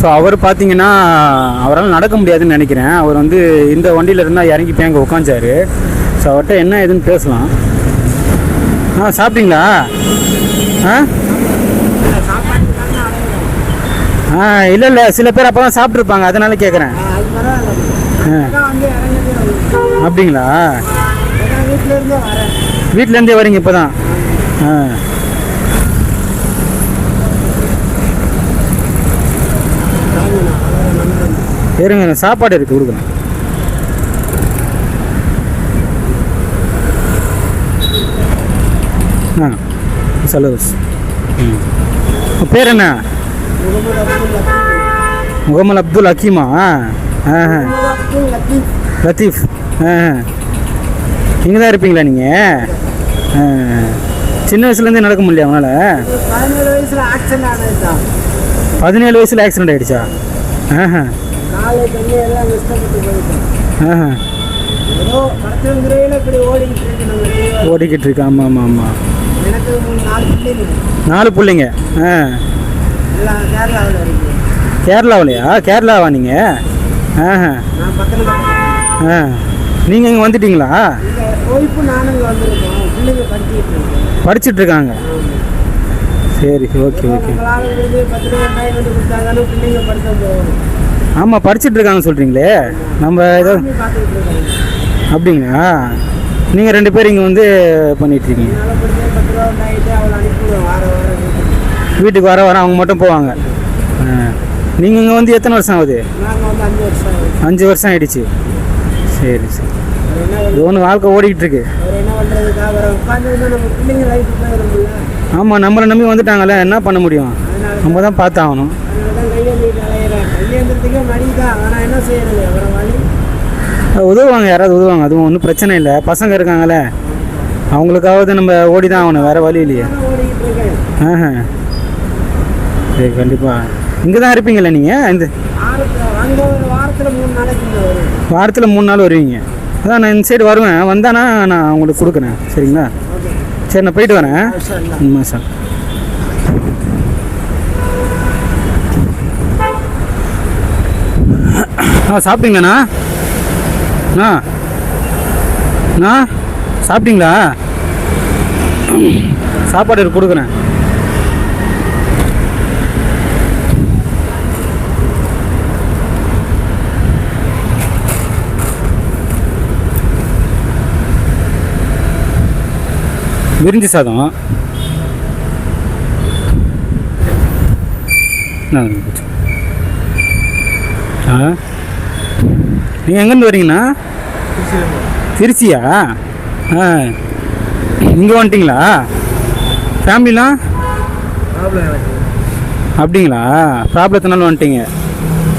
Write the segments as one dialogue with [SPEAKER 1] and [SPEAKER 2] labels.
[SPEAKER 1] So அவர் பார்த்தீங்கன்னா அவரால் நடக்க முடியாதுன்னு நினைக்கிறேன். அவர் வந்து இந்த வண்டியில் இருந்தால் இறங்கி போய் அங்கே உட்காந்தாரு ஸோ அவர்கிட்ட என்ன ஏதுன்னு பேசலாம். ஆ சாப்பிட்டீங்களா? ஆ? ஆ இல்லை இல்லை. சில பேர் அப்போ தான் சாப்பிட்ருப்பாங்க அதனால கேட்குறேன் அப்படிங்களா? வீட்டிலேருந்தே வரீங்க இப்போ தான் ஆ. இருங்க சாப்பாடு இருக்குது கொடுக்குறேன் ஆ செலவு. ம் பேர் என்ன? முகமது அப்துல் ஹக்கீமா? ஆ
[SPEAKER 2] லத்தீஃப்.
[SPEAKER 1] ஆ இங்கே தான் இருப்பீங்களா நீங்கள் சின்ன வயசுலேருந்தே நடக்க முடியல அவனால்
[SPEAKER 2] பதினேழு வயசுல ஆக்சிடென்ட் ஆனது தான்
[SPEAKER 1] பதினேழு வயசில் ஆக்சிடென்ட் ஆகிடுச்சா ஆஹா ஆஹா.
[SPEAKER 2] ஏதோ படத்துங்கிறதுல இப்படி ஓடிக்கிட்டு இருக்கு நம்ம தெய்வம்.
[SPEAKER 1] ஓடிக்கிட்டு இருக்கு. ஆமாம் ஆமாம் ஆமாம்
[SPEAKER 2] எனக்கு மூணு நாலு பிள்ளைங்க.
[SPEAKER 1] நாலு பிள்ளைங்க. ஆ.
[SPEAKER 2] எல்லாம் கேரளாவில் இருக்கு.
[SPEAKER 1] கேரளாவிலையா? கேரளாவா நீங்கள் ஆஹா.
[SPEAKER 2] நான் பக்கத்தில்
[SPEAKER 1] ஆ. நீங்கள் இங்கே வந்துட்டீங்களா?
[SPEAKER 2] இங்கே ஒய்ஃபு நானும் இங்கே வந்திருக்கோம். பிள்ளைங்க படிச்சுக்கிட்டு இருக்கேன்
[SPEAKER 1] படிச்சிட்டு இருக்காங்க. சரி ஓகே ஓகே.
[SPEAKER 2] உங்களால் இருந்து பத்து ரூபா ரெண்டாயிரம் வந்து கொடுத்தாங்கன்னு பிள்ளைங்க படிக்க போகணும்
[SPEAKER 1] ஆமாம் படிச்சுட்டுருக்காங்கன்னு சொல்கிறீங்களே நம்ம ஏதோ அப்படிங்களா? நீங்கள் ரெண்டு பேரும் இங்கே வந்து பண்ணிகிட்ருக்கீங்க
[SPEAKER 2] வீட்டுக்கு.
[SPEAKER 1] வர வர அவங்க மட்டும் போவாங்க. நீங்கள் இங்கே வந்து எத்தனை வருஷம் ஆகுது?
[SPEAKER 2] அஞ்சு வருஷம் ஆகுது.
[SPEAKER 1] ஆயிடுச்சு. சரி சரி. ஒன்று வாழ்க்கை ஓடிக்கிட்டு இருக்கு ஆமாம் நம்மளை நம்பி வந்துட்டாங்கல்ல என்ன பண்ண முடியும்? நம்ம தான் பார்த்தாகணும் ஆகணும்
[SPEAKER 2] அதனால தான் கையேந்திட்டு அலையிறேன் கையேந்திரத்துக்கே மடி அவரை வழி?
[SPEAKER 1] உதவுவாங்க யாராவது உதவுவாங்க. அதுவும் ஒன்றும் பிரச்சனை இல்லை. பசங்க இருக்காங்கல்ல அவங்களுக்காவது நம்ம ஓடி தான் ஆகணும். வேறு வழி இல்லையே. ஆஹா. சரி கண்டிப்பாக இங்கே தான் இருப்பீங்களா நீங்கள் இந்த
[SPEAKER 2] வாரத்தில் மூணு
[SPEAKER 1] நாள் வருவீங்க. அதான் நான் இந்த சைடு வருவேன். வந்தானா நான் உங்களுக்கு கொடுக்குறேன். சரிங்களா? சரி நான் போயிட்டு வரேன். உண்மை சார். ஆ சாப்பிட்டீங்களாண்ணா? அண்ணா அண்ணா சாப்பிட்டீங்களா? சாப்பாடு இருக்கு, கொடுக்குறேன். விரிஞ்சி சாதம். ஆ நீங்கள் எங்கேருந்து வரீங்கண்ணா திருச்சியா? ஆ. இங்கே வந்துட்டிங்களா? ஃபேமிலிலாம்
[SPEAKER 2] ப்ராப்ளம்
[SPEAKER 1] அப்படிங்களா ப்ராப்ளத்தினால வந்துட்டீங்க?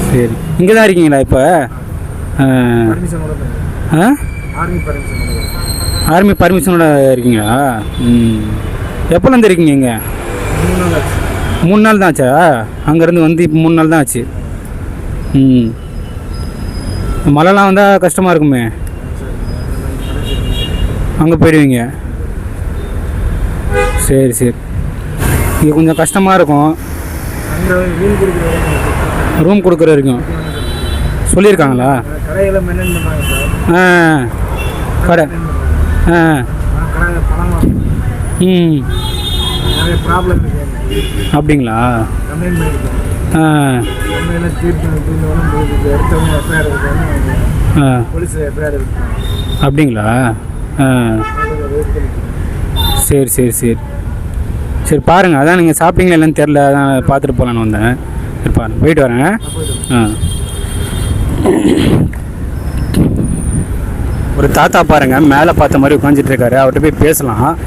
[SPEAKER 1] சரி. இங்கே தான் இருக்கீங்களா இப்போ? ஆ.
[SPEAKER 2] ஆர்மி
[SPEAKER 1] பர்மிஷனோட இருக்கீங்களா? ம். எப்போலேருந்து இருக்கீங்க இங்கே?
[SPEAKER 2] மூணு நாள்
[SPEAKER 1] தான் ஆச்சா? அங்கேருந்து வந்து இப்போ மூணு நாள் தான் ஆச்சு. ம். மழைலாம் வந்தால் கஷ்டமாக இருக்குமே. அங்கே போயிடுவீங்க. சரி சரி. இங்கே கொஞ்சம் கஷ்டமாக இருக்கும். ரூம் கொடுக்குற வரைக்கும். சொல்லியிருக்காங்களா? ஆ கடை. ஆ. ம். அப்படிங்களா? ஆ. ஆ. அப்படிங்களா? ஆ. சரி சரி சரி. சரி பாருங்கள் அதான் நீங்கள் சாப்பிட்டீங்களா இல்லைன்னு தெரில அதான் பார்த்துட்டு போகலான்னு வந்தேன். சரி பாருங்க. போயிட்டு வரேங்க. ஆ. ஒரு தாத்தா பாருங்க மேலே பார்த்த மாதிரி உட்காந்துட்டு இருக்காரு. அவர்கிட்ட போய் பேசலாம்.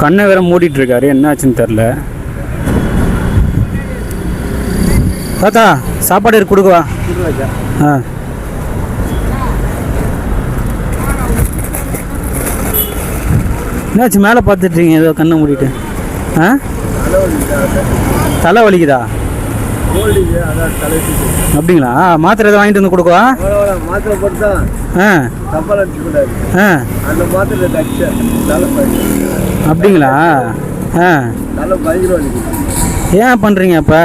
[SPEAKER 1] கண்ணை வேற மூடிட்டு இருக்காரு. என்ன ஆச்சுன்னு தெரில தாத்தா சாப்பாடு இருக்கு கொடுக்கவா ஆ. என்னாச்சு மேலே பார்த்துட்ருக்கீங்க ஏதோ கண்ணை மூடிட்டு? ஆ? தலை வலிக்குதா? அப்படிங்களா? மாத்திரை எதாவது வாங்கிட்டு வந்து கொடுக்கவா
[SPEAKER 2] மாத்திரை போட்டு
[SPEAKER 1] ஆ. ஆ.
[SPEAKER 2] அந்த மாத்திரை
[SPEAKER 1] அப்படிங்களா? ஆ.
[SPEAKER 2] தலை பயங்கர வலிக்குது.
[SPEAKER 1] ஏன் பண்ணுறீங்க அப்போ?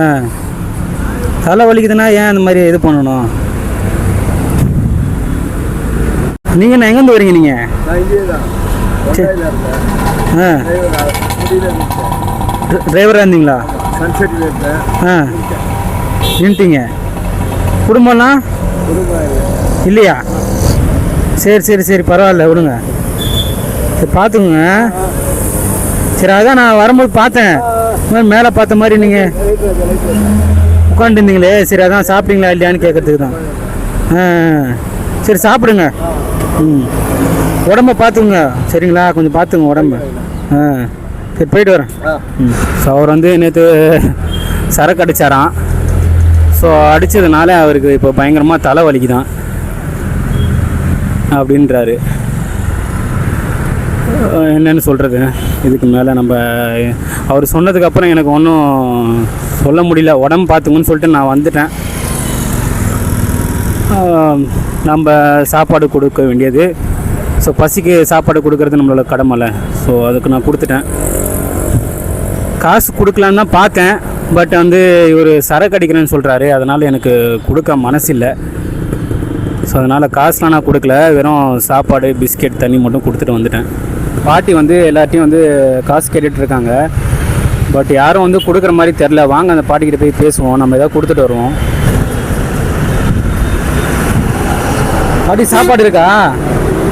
[SPEAKER 1] ஆ. தலை வலிக்குதுன்னா ஏன் இந்த மாதிரி இது பண்ணணும்? நீங்கள் என்ன எங்கேருந்து வரீங்க நீங்கள் ஆ. டிரைவராக இருந்தீங்களா? ஆ. நின்ட்டீங்க குடும்பம்லாம் இல்லையா? சரி சரி சரி பரவாயில்ல விடுங்க. சரி பார்த்துக்குங்க. சரி அதான் நான் வரும்போது பார்த்தேன். மேலே பார்த்த மாதிரி நீங்கள் உட்காந்துருந்தீங்களே சரி அதான் சாப்பிட்டீங்களா இல்லையான்னு கேட்கறதுக்கு தான். சரி சாப்பிடுங்க. ம். உடம்ப பார்த்துக்குங்க. சரிங்களா? கொஞ்சம் பார்த்துங்க உடம்ப. ஆ சரி போயிட்டு வரேன். ம். ஸோ அவர் வந்து நேற்று சரக்கு அடித்தாராம் ஸோ அடித்ததுனால அவருக்கு இப்போ பயங்கரமாக தலை வலிக்குதான். அப்படின்றாரு. என்னென்னு சொல்கிறது இதுக்கு மேலே நம்ம அவர் சொன்னதுக்கப்புறம் எனக்கு ஒன்றும் சொல்ல முடியல. உடம்பு பார்த்துங்கன்னு சொல்லிட்டு நான் வந்துட்டேன். நம்ம சாப்பாடு கொடுக்க வேண்டியது. ஸோ பசிக்கு சாப்பாடு கொடுக்கறது நம்மளோட கடமைல. ஸோ அதுக்கு நான் கொடுத்துட்டேன். காசு கொடுக்கலான்னு தான் பார்த்தேன். பட் வந்து இவர் சரக்கு அடிக்கிறேன்னு சொல்கிறாரு அதனால் எனக்கு கொடுக்க மனசில்லை. இல்லை ஸோ அதனால் காசுலாம் நான் கொடுக்கல. வெறும் சாப்பாடு பிஸ்கெட் தண்ணி மட்டும் கொடுத்துட்டு வந்துட்டேன். பாட்டி வந்து எல்லார்ட்டையும் வந்து காசு கேட்டுட்டு இருக்காங்க பட் யாரும் வந்து கொடுக்குற மாதிரி தெரில. வாங்க அந்த பாட்டிக்கிட்ட போய் பேசுவோம். நம்ம ஏதாவது கொடுத்துட்டு வருவோம். பாட்டி சாப்பாடு இருக்கா?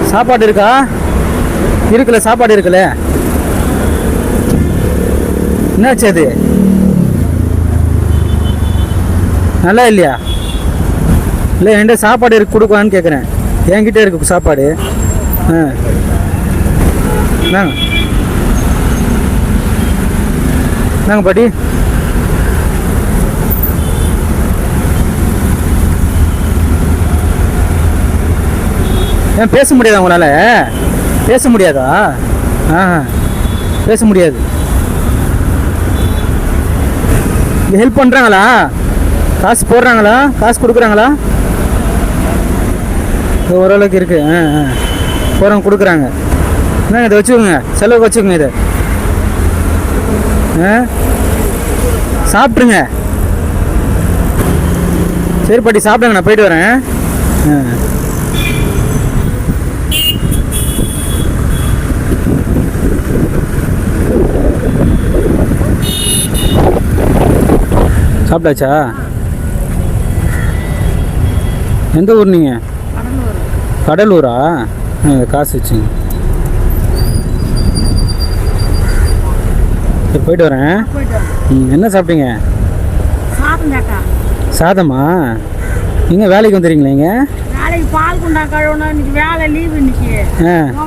[SPEAKER 1] சாப்பாடு இருக்கா? இருக்குல்ல சாப்பாடு இருக்குல்ல? என்னாச்சு அது? நல்லா இல்லையா? இல்லை என்கிட்ட சாப்பாடு இருக்கு கொடுக்கலான்னு கேட்குறேன். என்கிட்ட இருக்கு சாப்பாடு. ஆ. நாங்க. நாங்க பாட்டி. ஏன் பேச முடியாதா உங்களால்? பேச முடியாதா? ஆ பேச முடியாது. இங்கே ஹெல்ப் பண்ணுறாங்களா காசு போடுறாங்களா? காசு கொடுக்குறாங்களா? இது ஓரளவுக்கு இருக்குது ஆ ஆ. போகிறவங்க கொடுக்குறாங்க. என்னங்க இதை வச்சுக்கோங்க? செலவுக்கு வச்சுக்கோங்க இதை. ஆ? சாப்பிட்ருங்க சரி பாட்டி சாப்பிடுங்க நான் போயிட்டு வரேன். ஆ. சாப்பிட்டாச்சா? எந்த ஊர் நீங்கள் கடலூரா. காசு வச்சுங்க. சரி போயிட்டு வரேன். ம் என்ன சாப்பிட்டீங்க? சாதமா? நீங்கள் வேலைக்கு வந்துடுறீங்களா இங்கே?
[SPEAKER 3] நாளைக்கு பால் குண்டா கழுவணும் இன்னைக்கு வேலை லீவு இன்னைக்கு.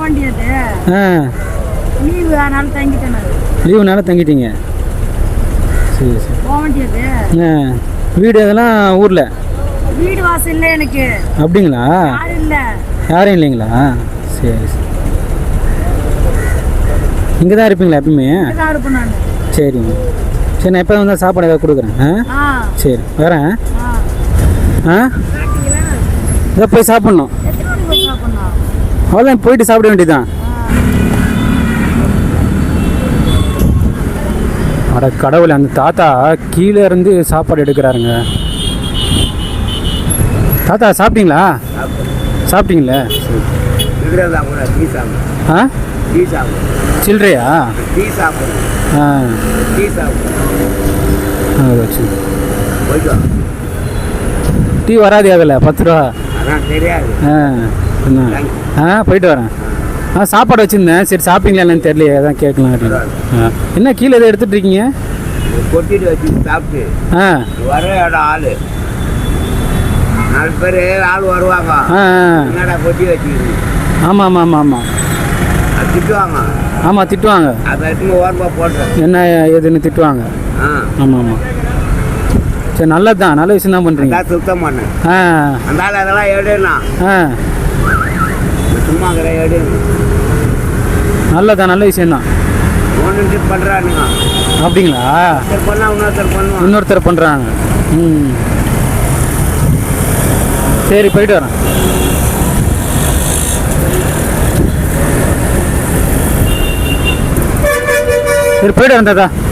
[SPEAKER 3] வேண்டியது. லீவு அதனால தங்கிட்டேன்.
[SPEAKER 1] லீவுனால தங்கிட்டீங்க. சரி சரி.
[SPEAKER 3] வேண்டியது.
[SPEAKER 1] வீடு இதெல்லாம் ஊரில்?
[SPEAKER 3] வீடு வாசல் இல்லை எனக்கு.
[SPEAKER 1] அப்படிங்களா?
[SPEAKER 3] யாரும்
[SPEAKER 1] இல்லைங்களா? சரி சரி. இங்கே தான் இருப்பீங்களா எப்பவுமே? சரிங்க சரி. நான் எப்போ வந்தால் சாப்பாடு ஏதாவது கொடுக்குறேன். ஆ? சரி வரேன்.
[SPEAKER 3] ஆ.
[SPEAKER 1] இதை போய் சாப்பிட்ணும். அவ்வளோதான் போயிட்டு சாப்பிட வேண்டியதுதான். அட கடவுளே அந்த தாத்தா கீழே இருந்து சாப்பாடு எடுக்கிறாருங்க. தாத்தா சாப்பிட்டீங்களா? சாப்பிட்டீங்களா? ஆ? சில்லறையா?
[SPEAKER 2] டீ சாப்பிடும்
[SPEAKER 1] ஆ.
[SPEAKER 2] டீ
[SPEAKER 1] வச்சு.
[SPEAKER 2] போயிட்டு
[SPEAKER 1] டீ வராது அதில் பத்து ரூபா.
[SPEAKER 2] அதான் தெரியாது.
[SPEAKER 1] ஆ ஆ போயிட்டு வரேன். ஆ சாப்பாடு வச்சுருந்தேன். சரி சாப்பிட்டீங்களா என்னன்னு தெரியலையே அதான் கேட்கலாம். ஆ. என்ன கீழே எதை எடுத்துட்டு இருக்கீங்க?
[SPEAKER 2] கொட்டிட்டு வச்சு சாப்பிட்டு.
[SPEAKER 1] ஆ.
[SPEAKER 2] வர இடம் ஆளு. நாலு பேர் ஆள் வருவாங்க. என்னடா கொட்டி வச்சுக்கிது
[SPEAKER 1] ஆமாம் ஆமாம் ஆமாம் ஆமாம்.
[SPEAKER 2] திட்டுவாங்க.
[SPEAKER 1] ஆமாம் திட்டுவாங்க.
[SPEAKER 2] போட்டுறேன்
[SPEAKER 1] என்ன ஏதுன்னு திட்டுவாங்க. ஆமாம் ஆமாம் சரி நல்லது தான் நல்ல விஷயம் தான் பண்ணுறீங்க
[SPEAKER 2] சுத்தம் பண்ணேன்
[SPEAKER 1] ஆ.
[SPEAKER 2] அந்த ஆள் அதெல்லாம் எடுனா
[SPEAKER 1] ஆ.
[SPEAKER 2] சும்மா எடு
[SPEAKER 1] நல்லதான் நல்ல விஷயம் தான்
[SPEAKER 2] பண்ணுறானுங்க
[SPEAKER 1] அப்படிங்களா?
[SPEAKER 2] பண்ணா இன்னொருத்தர் பண்ணுவான்.
[SPEAKER 1] இன்னொருத்தர் பண்ணுறாங்க ம். சரி போயிட்டு வரேன். சரி போய்ட்டு வரேன்